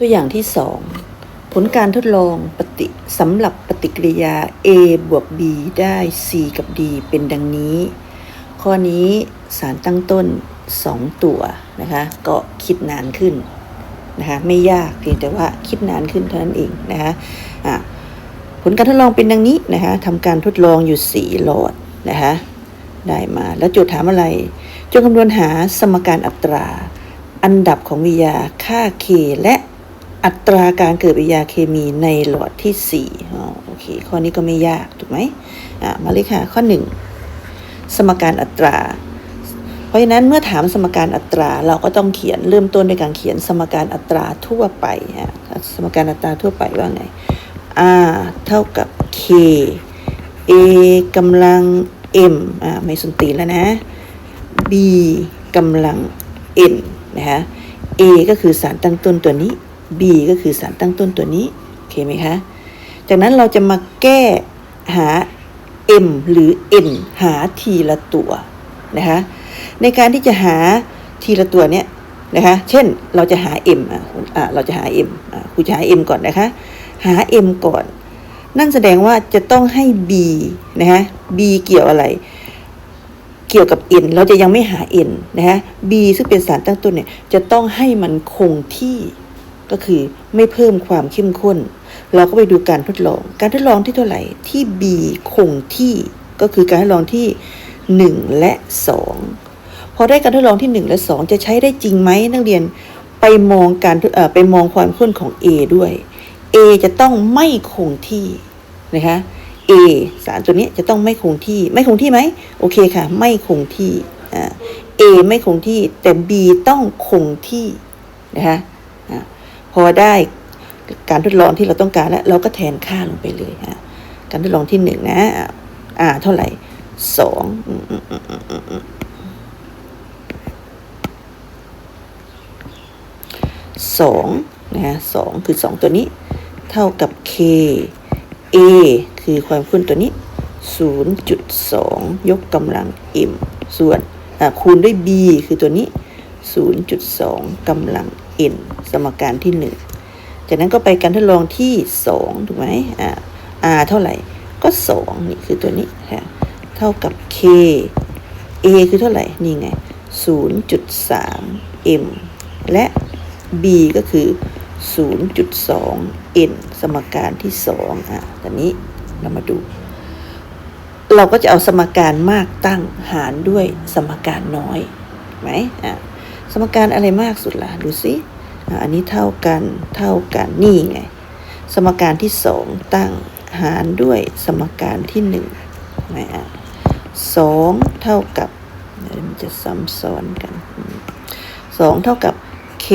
ตัวอย่างที่สองผลการทดลองปฏิสำหรับปฏิกิริยา A บวก B ได้ C กับ D เป็นดังนี้ ข้อนี้สารตั้งต้น 2 ตัวนะคะ ก็คิดนานขึ้นนะคะ ไม่ยากเพียงแต่ว่าคิดนานขึ้นเท่านั้นเองนะคะะผลการทดลองเป็นดังนี้นะคะทำการทดลองอยู่ 4 หลอดนะคะได้มาแล้วโจทย์ถามอะไรจงคำนวณหาสมการอัตรา อันดับของวิยาค่า K และ อัตราการเกิดปฏิกิริยาเคมีในหลอดที่ 4อ๋อโอเค ข้อนี้ก็ไม่ยาก ถูกไหมอะมาเลยค่ะ ข้อ 1 สมการอัตรา เพราะฉะนั้นเมื่อถามสมการอัตราเราก็ต้องเขียนเริ่มต้นด้วยการเขียนสมการอัตราทั่วไปฮะสมการอัตราทั่วไปว่าไง R เท่ากับ K A กำลัง M อ่าไม่สนตีแล้วนะ B กำลัง N นะคะ A ก็คือสารตั้งต้นตัวนี้ B ก็คือสารตั้งต้นตัวนี้ โอเคไหมคะ จากนั้นเราจะมาแก้หา M หรือ N หาทีละตัวนะคะ ในการที่จะหาทีละตัวเนี้ยนะคะ เช่นเราจะหา M อะอะเราจะหา M อะครูจะหา M ก่อนนะคะ หา M ก่อน นั่นแสดงว่าจะต้องให้ B นะคะ B เกี่ยวอะไร เกี่ยวกับ N เราจะยังไม่หา N นะคะ B ซึ่งเป็นสารตั้งต้นเนี่ยจะต้องให้มันคงที่ ก็คือไม่เพิ่มความเข้มข้น เราก็ไปดูการทดลอง การทดลองที่เท่าไหร่ที่ B คงที่ก็คือการทดลองที่ 1 และ 2 พอได้การทดลองที่ 1 และ 2 จะใช้ได้จริงไหมนักเรียนไปมองการไปมองความข้นของ A ด้วย A จะต้องไม่คงที่นะคะ A สารตัวนี้จะต้องไม่คงที่ไม่คงที่ไหมโอเคค่ะ ไม่คงที่อ A ไม่คงที่แต่ B ต้องคงที่นะคะ พอได้การทดลองที่เราต้องการแล้วเราก็แทนค่าลงไปเลยฮะการทดลองที่หนึ่งนะอ่าเท่าไหร่สองสองนะฮะสองคือสองตัวนี้ เท่ากับ K A คือความข้นตัวนี้ 0.2 ยกกำลัง m ส่วนคูณด้วย b คือตัวนี้ 0.2กำลัง n สมการที่ 1 จากนั้นก็ไปการทดลองที่ 2 ถูกไหมอ่า r เท่าไหร่ ก็ 2 นี่คือตัวนี้ค่ะเท่ากับ k a คือเท่าไหร่ นี่ไง 0.3 m และ b ก็คือ 0.2 n สมการที่ 2 อะตอนนี้เรามาดู เราก็จะเอาสมการมากตั้งหารด้วยสมการน้อยไหมอะสมการอะไรมากสุดล่ะ ดูสิ อันนี้เท่ากันเท่ากันนี่ไง สมการที่2ตั้งหารด้วยสมการที่1ถูกไหมอะสองเท่ากับมันจะซ้ำซ้อนกันสองเท่ากับ k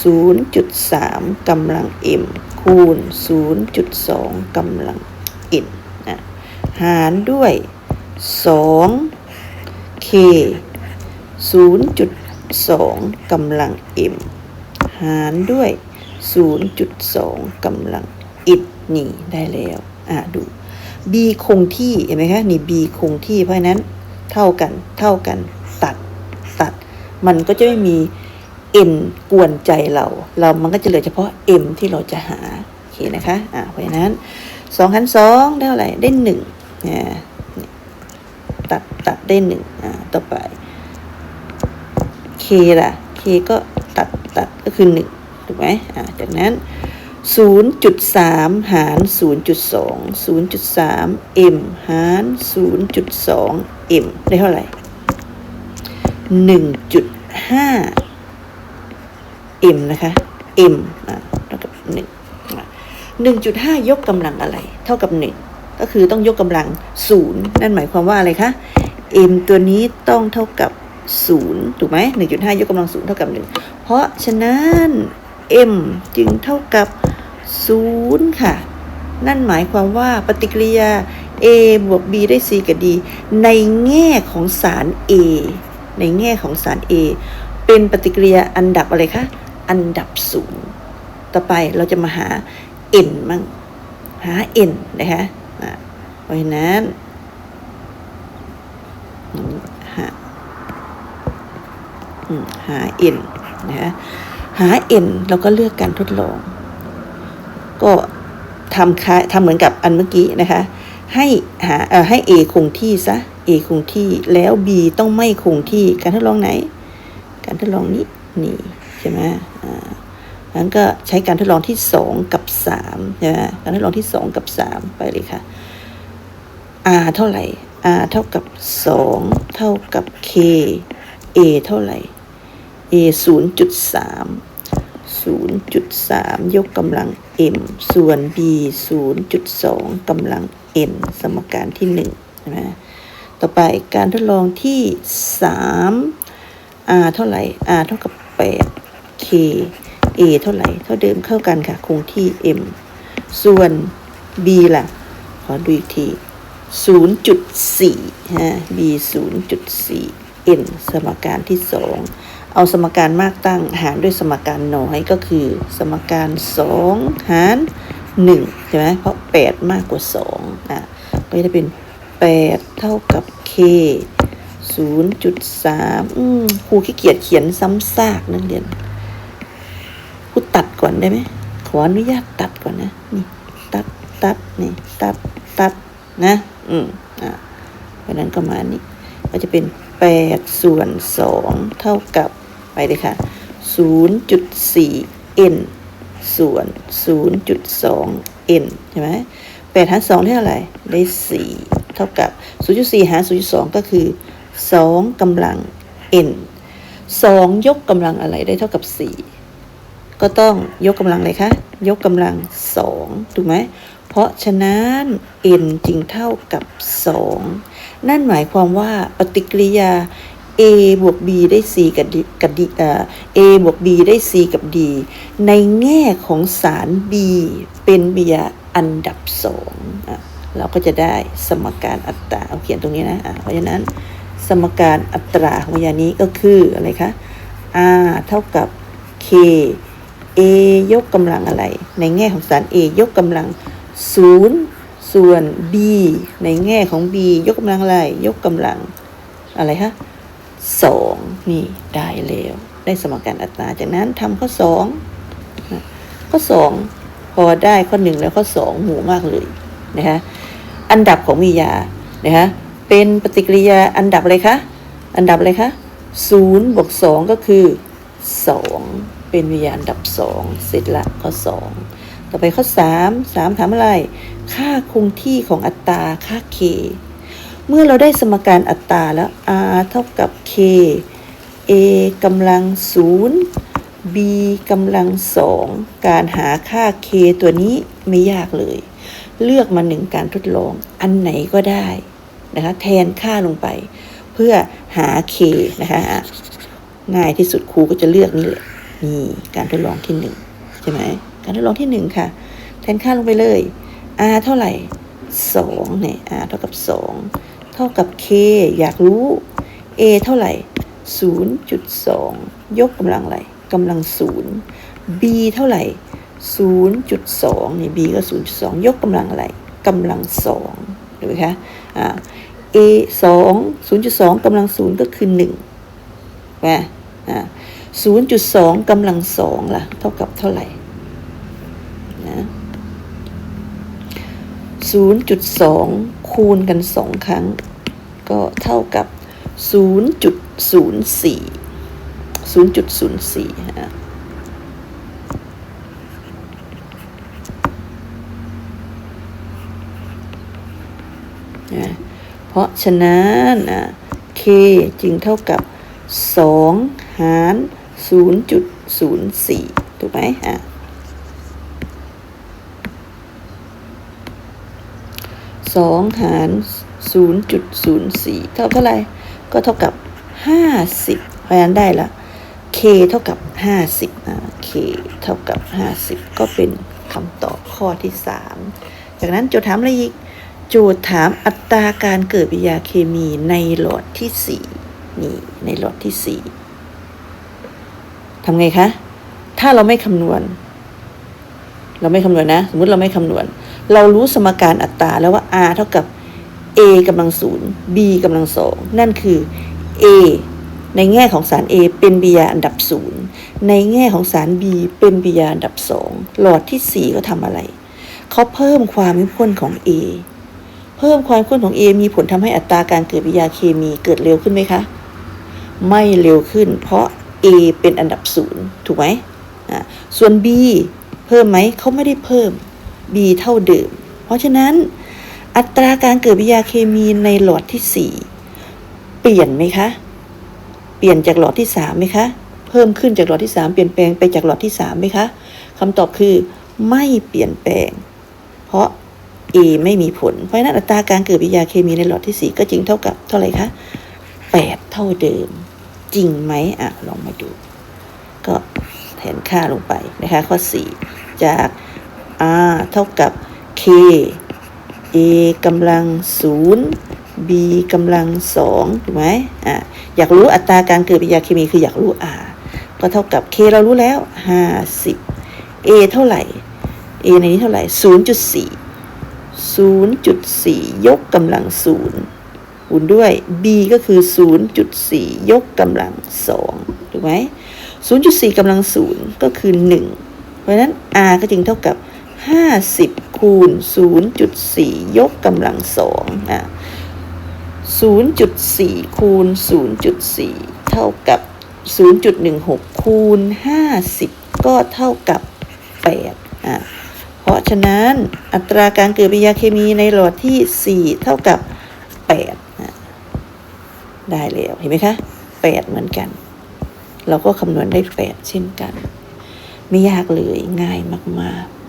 0.3กำลัง m คูณ 0.2กำลัง n นะหารด้วย 2 k 0.2กำลัง m หารด้วย 0.2กำลัง n นี่ได้แล้ว อะดู b คงที่เห็นไหมคะนี่ b คงที่เพราะนั้นเท่ากันเท่ากันตัดตัด มันก็จะไม่มี n กวนใจเรา เรามันก็จะเหลือเฉพาะ m ที่เราจะหาโอเคนะคะอ่าเพราะนั้นสอหันสได้เท่าไหร่ได้หนึ่งอ่านี่ตัดตัดได้หนึ่งอ่าต่อไป k ล่ะ k ก็ ตัดตัดก็คือหนึ่งถูกไหมอ่าจากนั้น 0.3 หาร 0.2 0.3 m หาร 0.2 m ได้เท่าไหร่ 1.5 m นะคะ m อะเท่ากับ1อะ1.5 ยกกำลังอะไร เท่ากับ 1 ก็คือต้องยกกำลัง 0 นั่นหมายความว่าอะไรคะ m ตัวนี้ต้องเท่ากับ 0ถูกไหม1.5 ยกกำลัง0เท่ากับ 1 เพราะฉะนั้น m จึงเท่ากับ 0 ค่ะ นั่นหมายความว่าปฏิกิริยา A บวก B ได้ C กับ D ในแง่ของสาร A ในแง่ของสาร A เป็นปฏิกิริยาอันดับอะไรคะ อันดับศูนย์ต่อไปเราจะมาหา n มั่งหา n นะคะอะเพราะฉะนั้น หาอืมหา n นะคะหา n เราก็เลือกการทดลอง ก็ทำคล้ายทำเหมือนกับอันเมื่อกี้นะคะ ให้หาเอ่อให้ a คงที่ซะ a คงที่แล้ว b ต้องไม่คงที่การทดลองไหน การทดลองนี้นี่ใช่ไหมอ่านั้นก็ใช้การทดลองที่ 2 กับ3ใช่ไหมการทดลองที่ 2 กับ 3 ไปเลยค่ะ r เท่าไหร่ r เท่ากับ 2 เท่ากับ k a เท่าไหร่ a 0.3 0.3 ยกกำลัง m ส่วน b 0.2กำลัง n สมการที่1ใช่ไหมต่อไปการทดลองที่ 3 r เท่าไหร่ r เท่ากับ 8 k a เท่าไหร่ เท่าเดิมเข้ากันค่ะ คงที่ m ส่วน b ล่ะ ขอดูอีกที 0.4ฮะ b 0.4 n สมการที่ 2 เอาสมการมากตั้ง หารด้วยสมการน้อยก็คือ สมการ 2 หาร 1 ใช่ไหมเพราะ 8 มากกว่า2อะก็จะเป็น 8 เท่ากับ k 0.3อืมครูขี้เกียจเขียนซ้ำซากนักเรียนครูตัดก่อนได้ไหมขออนุญาตตัดก่อนนะนี่ตัดตัดนี่ตัดตัดนะ อืมอะเพราะนั้นก็มานี่ก็จะเป็น8ส่วน2เท่ากับ ไปเลยค่ะ 0.4 n ส่วน 0.2 n ใช่ไหม8หาร2ได้เท่าไหร่ ได้ 4 เท่ากับ 0.4 หาร 0.2 ก็คือ 2กำลัง n 2 ยกกำลังอะไรได้เท่ากับ 4 ก็ต้องยกกำลังอะไรคะ ยกกำลัง 2 ถูกไหม เพราะฉะนั้น n จึงเท่ากับ 2 นั่นหมายความว่าปฏิกิริยา a บวก b ได้ c กับ d กับ d เอ่อ a บวก b ได้ c กับ d ในแง่ของสาร b เป็นวิทยอันดับสองอะเราก็จะได้สมการอัตราเอาเขียนตรงนี้นะอะเพราะฉะนั้นสมการอัตราของวิทยานี้ก็คืออะไรคะ r เท่ากับ k a ยกกำลังอะไร ในแง่ของสาร a ยกกำลัง 0 ส่วน b ในแง่ของ b ยกกำลังอะไร ยกกำลังอะไรคะ สองนี่ได้แล้ว ได้สมการอัตราจากนั้นทำข้อสองข้อสองพอได้ข้อหนึ่งแล้วข้อสองหมูมากเลยนะคะอันดับของวิทยานะคะเป็นปฏิกิริยาอันดับอะไรคะอันดับอะไรคะศูนย์บวกสองก็คือสองเป็นวิทยาอันดับสองเสร็จละข้อสองต่อไปข้อสามสามถามอะไร ค่าคงที่ของอัตราค่า k เมื่อเราได้สมการอัตราแล้ว r เท่ากับ k a กำลังศูนย์ b กำลังสองการหาค่า k ตัวนี้ไม่ยากเลย เลือกมาหนึ่งการทดลอง อันไหนก็ได้นะคะแทนค่าลงไป เพื่อหา k นะคะง่ายที่สุดครูก็จะเลือกนี่แหละนี่การทดลองที่หนึ่งใช่ไหมการทดลองที่หนึ่งค่ะ แทนค่าลงไปเลย r เท่าไหร่สองเนี่ย r เท่ากับสอง เท่ากับ k อยากรู้ a เท่าไหร่ 0.2 ยกกำลังอะไรกำลังศูนย์ b เท่าไหร่ 0.2นี่ b ก็ 0.2 ยกกำลังอะไรกำลังสองถูกไหมคะอ่า a 2 0.2กำลังศูนย์ก็คือ1ว่าอ่า0.2กำลังสองล่ะ เท่ากับเท่าไหร่นะ0.2 คูณกันสองครั้ง ก็เท่ากับ 0.04 0.04ฮะเพราะฉะนั้นอะ k จึงเท่ากับ 2 หาร 0.04 ถูกไหมอะ สองหาร 0.04 เท่าเท่าไรก็เท่ากับ 50 เพราะฉะนั้นได้ละ k เท่ากับ 50นะ k เท่ากับ 50 ก็เป็นคำตอบข้อที่ 3 จากนั้นโจทย์ถามอะไรอีก โจทย์ถามอัตราการเกิดปฏิกิริยาเคมีในหลอดที่ 4 นี่ ในหลอดที่ 4ทำไงคะ ถ้าเราไม่คำนวณ เราไม่คำนวณนะ สมมติเราไม่คำนวณ เรารู้สมการอัตราแล้วว่า r เท่ากับ a กำลังศูนย์ b กำลังสองนั่นคือ a ในแง่ของสาร a เป็นบิยาอันดับศูนย์ในแง่ของสาร B เป็นปิยาอันดับสองหลอดที่ 4 ก็ทำอะไร เขาเพิ่มความเข้มข้นของ A เพิ่มความเข้มข้นของ A มีผลทำให้อัตราการเกิดปิยาเคมีเกิดเร็วขึ้นไหมคะ ไม่เร็วขึ้น เพราะ A เป็นอันดับศูนย์ถูกไหม ส่วน B เพิ่มไหม เขาไม่ได้เพิ่ม B เท่าเดิม เพราะฉะนั้นอัตราการเกิดปฏิกิริยาเคมีในหลอดที่ 4 เปลี่ยนไหมคะ เปลี่ยนจากหลอดที่3ไหมคะ เพิ่มขึ้นจากหลอดที่ 3 เปลี่ยนแปลงไปจากหลอดที่3ไหมคะคำตอบคือไม่เปลี่ยนแปลง เพราะ A ไม่มีผล เพราะฉะนั้นอัตราการเกิดปฏิกิริยาเคมีในหลอดที่ 4 ก็จริงเท่ากับเท่าไหร่คะ 8 เท่าเดิม จริงไหมอะลองมาดู ก็แทนค่าลงไปนะคะข้อ 4 จาก R เท่ากับ K A กำลัง 0 B กำลัง2ถูกไหมอะอยากรู้อัตราการเกิดปฏิกิริยาเคมีคืออยากรู้ R ก็เท่ากับ K เรารู้แล้ว 50 A เท่าไหร่ A ในนี้เท่าไหร่ 0.4 0.4 ยกกำลัง 0 คูณด้วย b ก็คือ 0.4 ยกกำลัง 2 ถูกไหม0.4กำลัง 0 ก็คือ 1 เพราะฉะนั้น r ก็จึงเท่ากับ 50 คูณ 0.4 ยกกำลัง2อะ0.4 คูณ 0.4 เท่ากับ 0.16 คูณ 50 ก็เท่ากับ 8 อะ เพราะฉะนั้นอัตราการเกิดปฏิกิริยาเคมีในหลอดที่ 4 เท่ากับ8นะได้แล้ว เห็นไหมคะ 8 เหมือนกัน เราก็คำนวณได้ 8 เช่นกัน ไม่ยากเลย ง่ายมาก ๆ